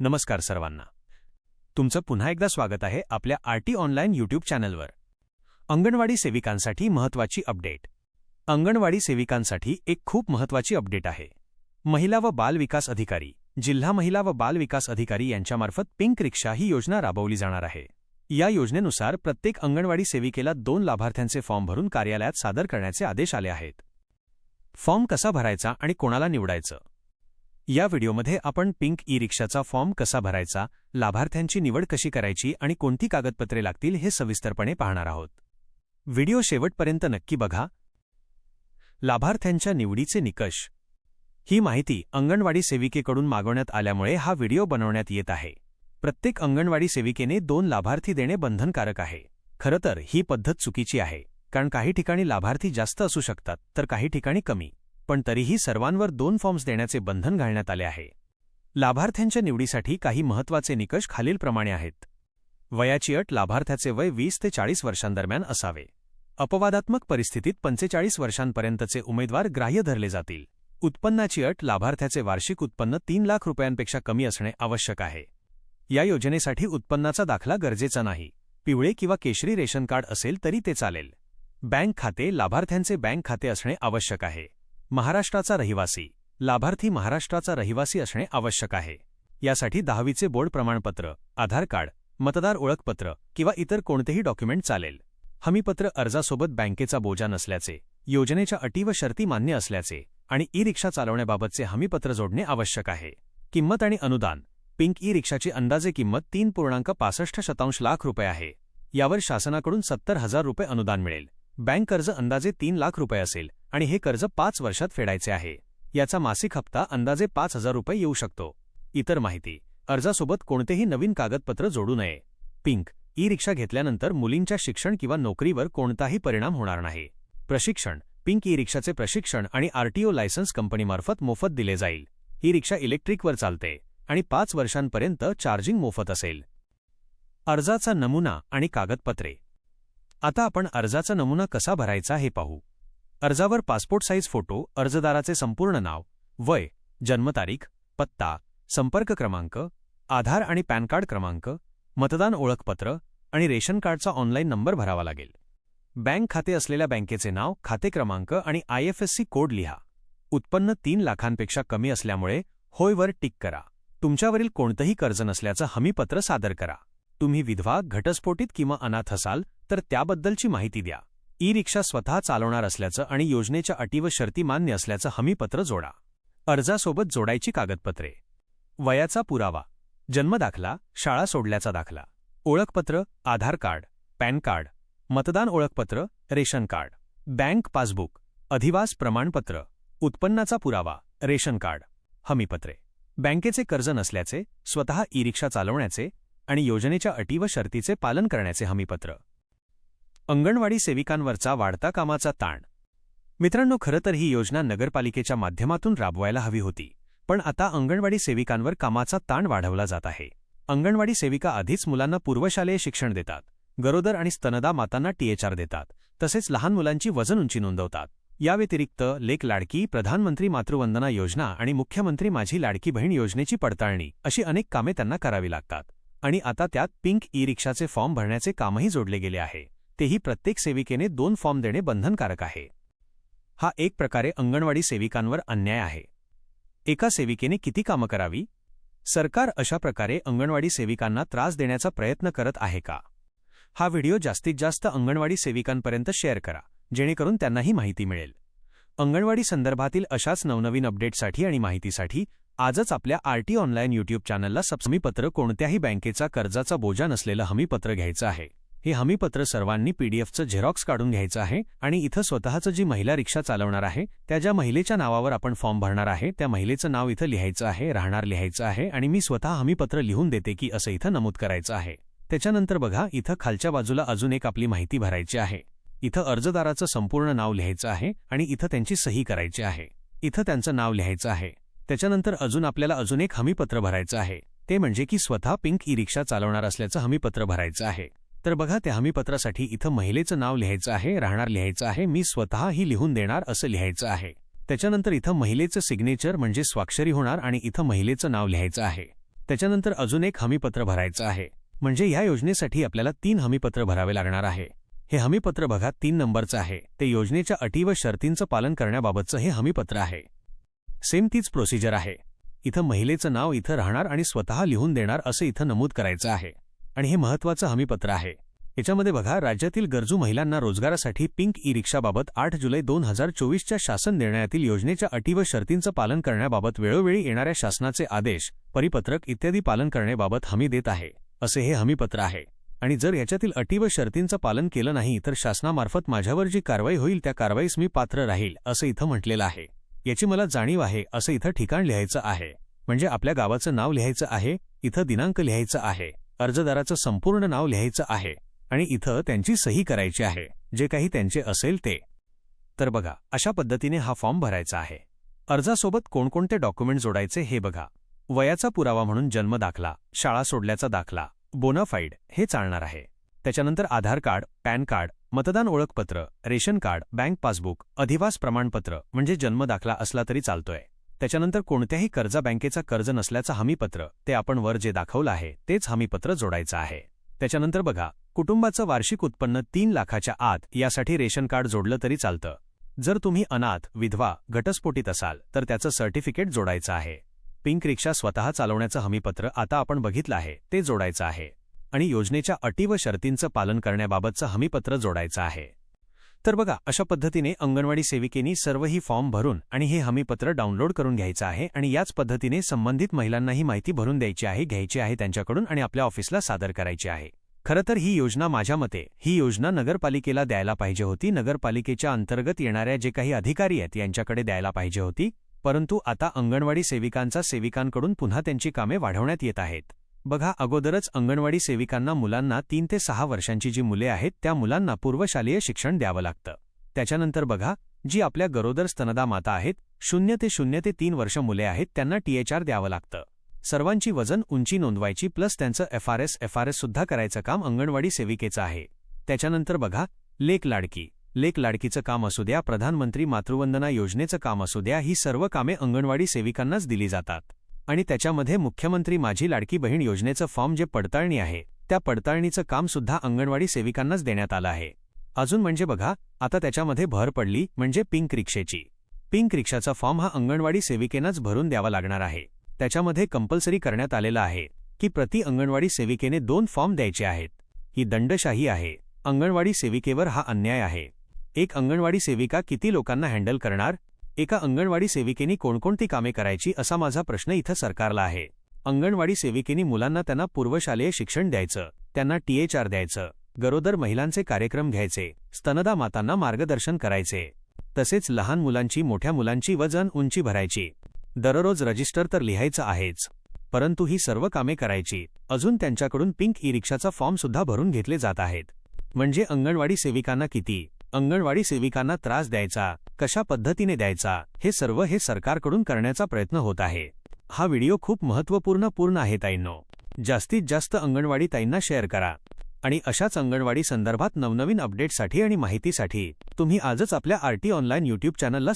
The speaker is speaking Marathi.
नमस्कार सर्वांना. तुमचं पुन्हा एकदा स्वागत आहे आपल्या आरटी ऑनलाईन यूट्यूब चॅनलवर. अंगणवाडी सेविकांसाठी महत्त्वाची अपडेट. अंगणवाडी सेविकांसाठी एक खूप महत्त्वाची अपडेट आहे. महिला व बाल विकास अधिकारी जिल्हा महिला व बाल विकास अधिकारी यांच्यामार्फत पिंक रिक्षा ही योजना राबवली जाणार आहे. या योजनेनुसार प्रत्येक अंगणवाडी सेविकेला दोन लाभार्थ्यांचे फॉर्म भरून कार्यालयात सादर करण्याचे आदेश आले आहेत. फॉर्म कसा भरायचा आणि कोणाला निवडायचं? या व्हिडिओमध्ये आपण पिंक ई रिक्षाचा फॉर्म कसा भरायचा लाभार्थ्यांची निवड कशी करायची आणि कोणती कागदपत्रे लागतील हे सविस्तरपणे पाहणार आहोत. व्हिडिओ शेवटपर्यंत नक्की बघा. लाभार्थ्यांच्या निवडीचे निकष. ही माहिती अंगणवाडी सेविकेकडून मागवण्यात आल्यामुळे हा व्हिडिओ बनवण्यात येत आहे. प्रत्येक अंगणवाडी सेविकेने दोन लाभार्थी देणे बंधनकारक आहे. खरं तर ही पद्धत चुकीची आहे कारण काही ठिकाणी लाभार्थी जास्त असू शकतात तर काही ठिकाणी कमी. पण तरीही सर्वांवर दोन फॉर्म्स देण्याचे बंधन घालण्यात आले आहे. लाभार्थ्यांच्या निवडीसाठी काही महत्त्वाचे निकष खालीलप्रमाणे आहेत. वयाची अट लाभार्थ्याचे वय वीस ते चाळीस वर्षांदरम्यान असावे. अपवादात्मक परिस्थितीत पंचेचाळीस वर्षांपर्यंतचे उमेदवार ग्राह्य धरले जातील. उत्पन्नाची अट लाभार्थ्याचे वार्षिक उत्पन्न तीन लाख रुपयांपेक्षा कमी असणे आवश्यक आहे. या योजनेसाठी उत्पन्नाचा दाखला गरजेचा नाही. पिवळे किंवा केशरी रेशन कार्ड असेल तरी ते चालेल. बँक खाते लाभार्थ्यांचे बँक खाते असणे आवश्यक आहे. महाराष्ट्राचा रहिवासी. लाभार्थी महाराष्ट्राचा रहिवासी असणे आवश्यक आहे. यासाठी दहावीचे बोर्ड प्रमाणपत्र आधार कार्ड मतदार ओळखपत्र किंवा इतर कोणतेही डॉक्युमेंट चालेल. हमीपत्र अर्जासोबत बँकेचा बोजा नसल्याचे योजनेच्या अटी व शर्ती मान्य असल्याचे आणि ई रिक्षा चालवण्याबाबतचे हमीपत्र जोडणे आवश्यक आहे. किंमत आणि अनुदान. पिंक ई रिक्षाची अंदाजे किंमत तीन पूर्णांक पासष्ट शतांश लाख रुपये आहे. यावर शासनाकडून सत्तर हजार रुपये अनुदान मिळेल. बँक कर्ज अंदाजे तीन लाख रुपये असेल. आणि हे कर्ज पाच वर्षात फेडायचे आहे. याचा मासिक हप्ता अंदाजे पाच हजार रुपये येऊ शकतो. इतर माहिती. अर्जासोबत कोणतेही नवीन कागदपत्र जोडू नये. पिंक. ई रिक्षा घेतल्यानंतर मुलींच्या शिक्षण किंवा नोकरीवर कोणताही परिणाम होणार नाही. प्रशिक्षण. पिंक ई रिक्षाचे प्रशिक्षण आणि आरटीओ लायसन्स कंपनीमार्फत मोफत दिले जाईल. ही रिक्षा इलेक्ट्रिकवर चालते आणि पाच वर्षांपर्यंत चार्जिंग मोफत असेल. अर्जाचा नमुना आणि कागदपत्रे. आता आपण अर्जाचा नमुना कसा भरायचा हे पाहू. अर्जावर पासपोर्ट साईज फोटो अर्जदाराचे संपूर्ण नाव वय जन्मतारीख पत्ता संपर्क क्रमांक आधार आणि पॅन कार्ड क्रमांक मतदान ओळखपत्र आणि रेशन कार्डचा ऑनलाईन नंबर भरावा लागेल. बँक खाते असलेल्या बँकेचे नाव खाते क्रमांक आणि आयएफएससी कोड लिहा. उत्पन्न तीन लाखांपेक्षा कमी असल्यामुळे होयवर टिक करा. तुमच्यावरील कोणतंही कर्ज नसल्याचं हमीपत्र सादर करा. तुम्ही विधवा घटस्फोटित किंवा अनाथ असाल तर त्याबद्दलची माहिती द्या. ई रिक्षा स्वतः चालवणार असल्याचं आणि योजनेच्या अटी व शर्ती मान्य असल्याचं हमीपत्र जोडा. अर्जासोबत जोडायची कागदपत्रे. वयाचा पुरावा. जन्मदाखला शाळा सोडल्याचा दाखला. ओळखपत्र. आधार कार्ड. PAN card. मतदान ओळखपत्र. Ration card. Bank passbook. अधिवास प्रमाणपत्र. उत्पन्नाचा पुरावा. Ration card. हमीपत्रे बँकेचे कर्ज नसल्याचे स्वतः ई रिक्षा चालवण्याचे आणि योजनेच्या अटी व शर्तीचे पालन करण्याचे हमीपत्र अंगणवाडी सेविकांवरचा वाढता कामाचा ताण. मित्रांनो खरं तर ही योजना नगरपालिकेच्या माध्यमातून राबवायला हवी होती पण आता अंगणवाडी सेविकांवर कामाचा ताण वाढवला जात आहे. अंगणवाडी सेविका आधीच मुलांना पूर्वशालेय शिक्षण देतात गरोदर आणि स्तनदा मातांना टीएचआर देतात तसेच लहान मुलांची वजन उंची नोंदवतात. याव्यतिरिक्त लेक लाडकी प्रधानमंत्री मातृवंदना योजना आणि मुख्यमंत्री माझी लाडकी बहीण योजनेची पडताळणी अशी अनेक कामे त्यांना करावी लागतात. आणि आता त्यात पिंक ई रिक्षाचे फॉर्म भरण्याचे कामही जोडले गेले आहे. तेही प्रत्येक सेविकेने दोन फॉर्म देणे बंधनकारक आहे. हा एक प्रकारे अंगणवाडी सेविकांवर अन्याय आहे. एका सेविकेने किती कामं करावी? सरकार अशा प्रकारे अंगणवाडी सेविकांना त्रास देण्याचा प्रयत्न करत आहे का? हा व्हिडिओ जास्तीत जास्त अंगणवाडी सेविकांपर्यंत शेअर करा जेणेकरून त्यांनाही माहिती मिळेल. अंगणवाडी संदर्भातील अशाच नवनवीन अपडेटसाठी आणि माहितीसाठी आजच आपल्या आरटी ऑनलाईन यूट्यूब चॅनलला सबसमीपत्र कोणत्याही बँकेचा कर्जाचा बोजा नसलेलं हमीपत्र घ्यायचं आहे. हे हमीपत्र सर्वांनी पीडीएफचं झेरॉक्स काढून घ्यायचं आहे आणि इथं स्वतःचं जी महिला रिक्षा चालवणार आहे त्या ज्या महिलेच्या नावावर आपण फॉर्म भरणार आहे त्या महिलेचं नाव इथं लिहायचं आहे राहणार लिहायचं आहे आणि मी स्वतः हमीपत्र लिहून देते की असं इथं नमूद करायचं आहे. त्याच्यानंतर बघा इथं खालच्या बाजूला अजून एक आपली माहिती भरायची आहे. इथं अर्जदाराचं संपूर्ण नाव लिहायचं आहे आणि इथं त्यांची सही करायची आहे. इथं त्यांचं नाव लिहायचं आहे. त्याच्यानंतर अजून आपल्याला अजून एक हमीपत्र भरायचं आहे. ते म्हणजे की स्वतः पिंक ई रिक्षा चालवणार असल्याचं हमीपत्र भरायचं आहे. तर बघा त्या हमीपत्रासाठी इथं महिलेचं नाव लिहायचं आहे राहणार लिहायचं आहे मी स्वतः ही लिहून देणार असं लिहायचं आहे. त्याच्यानंतर इथं महिलेचं सिग्नेचर म्हणजे स्वाक्षरी होणार आणि इथं महिलेचं नाव लिहायचं आहे. त्याच्यानंतर अजून एक हमीपत्र भरायचं आहे. म्हणजे ह्या योजनेसाठी आपल्याला तीन हमीपत्र भरावे लागणार आहे. हे हमीपत्र बघा तीन नंबरचं आहे. ते योजनेच्या अटी व शर्तींचं पालन करण्याबाबतचं हे हमीपत्र आहे. सेम तीच प्रोसिजर आहे. इथं महिलेचं नाव इथं राहणार आणि स्वतः लिहून देणार असं इथं नमूद करायचं आहे. आणि हे महत्वाचं हमीपत्र आहे. याच्यामध्ये बघा राज्यातील गरजू महिलांना रोजगारासाठी पिंक ई रिक्षाबाबत आठ जुलै दोन हजार चोवीसच्या शासन निर्णयातील योजनेच्या अटी व शर्तींचं पालन करण्याबाबत वेळोवेळी येणाऱ्या शासनाचे आदेश परिपत्रक इत्यादी पालन करण्याबाबत हमी देत आहे असे हे हमीपत्र आहे. आणि जर याच्यातील अटी व शर्तींचं पालन केलं नाही तर शासनामार्फत माझ्यावर जी कारवाई होईल त्या कारवाईस मी पात्र राहील असं इथं म्हटलेलं आहे. याची मला जाणीव आहे असं इथं ठिकाण लिहायचं आहे. म्हणजे आपल्या गावाचं नाव लिहायचं आहे इथं दिनांक लिहायचं आहे. अर्जदाराचं संपूर्ण नाव लिहायचं आहे आणि इथं त्यांची सही करायची आहे. जे काही त्यांचे असेल ते. तर बघा अशा पद्धतीने हा फॉर्म भरायचा आहे. अर्जासोबत कोणकोणते डॉक्युमेंट जोडायचे हे बघा. वयाचा पुरावा म्हणून जन्म दाखला शाळा सोडल्याचा दाखला बोनाफाईड हे चालणार आहे. त्याच्यानंतर आधार कार्ड पॅन कार्ड मतदान ओळखपत्र रेशन कार्ड बँक पासबुक अधिवास प्रमाणपत्र म्हणजे जन्म दाखला असला तरी चालतोय. त्याच्यानंतर कोणत्याही कर्जा बँकेचा कर्ज नसल्याचं हमीपत्र ते आपण वर जे दाखवलं आहे तेच हमीपत्र जोडायचं आहे. त्याच्यानंतर बघा कुटुंबाचं वार्षिक उत्पन्न तीन लाखाच्या आत यासाठी रेशन कार्ड जोडलं तरी चालतं. जर तुम्ही अनाथ विधवा घटस्फोटीत असाल तर त्याचं सर्टिफिकेट जोडायचं आहे. पिंक रिक्षा स्वतः चालवण्याचं हमीपत्र आता आपण बघितलं आहे ते जोडायचं आहे. आणि योजनेच्या अटी व शर्तींचं पालन करण्याबाबतचं हमीपत्र जोडायचं आहे. तर बघा अशा पद्धतीने अंगणवाडी सेविकेनी सर्व ही फॉर्म भरून आणि हे हमीपत्र डाउनलोड करून घ्यायचं आहे आणि याच पद्धतीने संबंधित महिलांना ही माहिती भरून द्यायची आहे घ्यायची आहे त्यांच्याकडून आणि आपल्या ऑफिसला सादर करायची आहे. खरं तर ही योजना माझ्या मते ही योजना नगरपालिकेला द्यायला पाहिजे होती नगरपालिकेच्या अंतर्गत येणाऱ्या जे काही अधिकारी आहेत यांच्याकडे द्यायला पाहिजे होती परंतु आता अंगणवाडी सेविकांचा सेविकांकडून पुन्हा त्यांची कामे वाढवण्यात येत आहेत. बघा अगोदरच अंगणवाडी सेविकांना मुलांना तीन ते सहा वर्षांची जी मुले आहेत त्या मुलांना पूर्वशालेय शिक्षण द्यावं लागतं. त्याच्यानंतर बघा जी आपल्या गरोदर स्तनदा माता आहेत शून्य ते शून्य ते तीन वर्ष मुले आहेत त्यांना टीएचआर द्यावं लागतं. सर्वांची वजन उंची नोंदवायची प्लस त्यांचं एफआरएस एफआरएस सुद्धा करायचं काम अंगणवाडी सेविकेचं आहे. त्याच्यानंतर बघा लेक लाडकी. लेक लाडकीचं काम असू द्या प्रधानमंत्री मातृवंदना योजनेचं काम असू द्या ही सर्व कामे अंगणवाडी सेविकांनाच दिली जातात. आणि त्याच्यामध्ये मुख्यमंत्री माझी लाडकी बहीण योजनेचं फॉर्म जे पडताळणी आहे त्या पडताळणीचं काम सुद्धा अंगणवाडी सेविकांनाच देण्यात आलं आहे. अजून म्हणजे बघा आता त्याच्यामध्ये भर पडली म्हणजे पिंक रिक्षेची. पिंक रिक्षाचा फॉर्म हा अंगणवाडी सेविकेनंच भरून द्यावा लागणार आहे. त्याच्यामध्ये कंपल्सरी करण्यात आलेलं आहे की प्रति अंगणवाडी सेविकेने दोन फॉर्म द्यायचे आहेत. ही दंडशाही आहे. अंगणवाडी सेविकेवर हा अन्याय आहे. एक अंगणवाडी सेविका किती लोकांना हँडल करणार एका अंगणवाडी सेविकेनी कोणकोणती कामे करायची असा माझा प्रश्न इथं सरकारला आहे. अंगणवाडी सेविकेनी मुलांना त्यांना पूर्वशालेय शिक्षण द्यायचं त्यांना टीएचआर द्यायचं गरोदर महिलांचे कार्यक्रम घ्यायचे स्तनदा मातांना मार्गदर्शन करायचे. तसेच लहान मुलांची मोठ्या मुलांची वजन उंची भरायची. दररोज रजिस्टर तर लिहायचं आहेच परंतु ही सर्व कामे करायची. अजून त्यांच्याकडून पिंक ई रिक्षाचा फॉर्मसुद्धा भरून घेतले जात आहेत. म्हणजे अंगणवाडी सेविकांना किती? अंगणवाडी सेविकांना त्रास द्यायचा कशा पद्धतीने द्यायचा हे सर्व हे सरकारकडून करण्याचा प्रयत्न होत आहे. हा व्हिडिओ खूप महत्त्वपूर्ण पूर्ण आहे ताईंनो. जास्तीत जास्त अंगणवाडी ताईंना शेअर करा. आणि अशाच अंगणवाडी संदर्भात नवनवीन अपडेटसाठी आणि माहितीसाठी तुम्ही आजच आपल्या आरटी ऑनलाईन यूट्यूब चॅनलला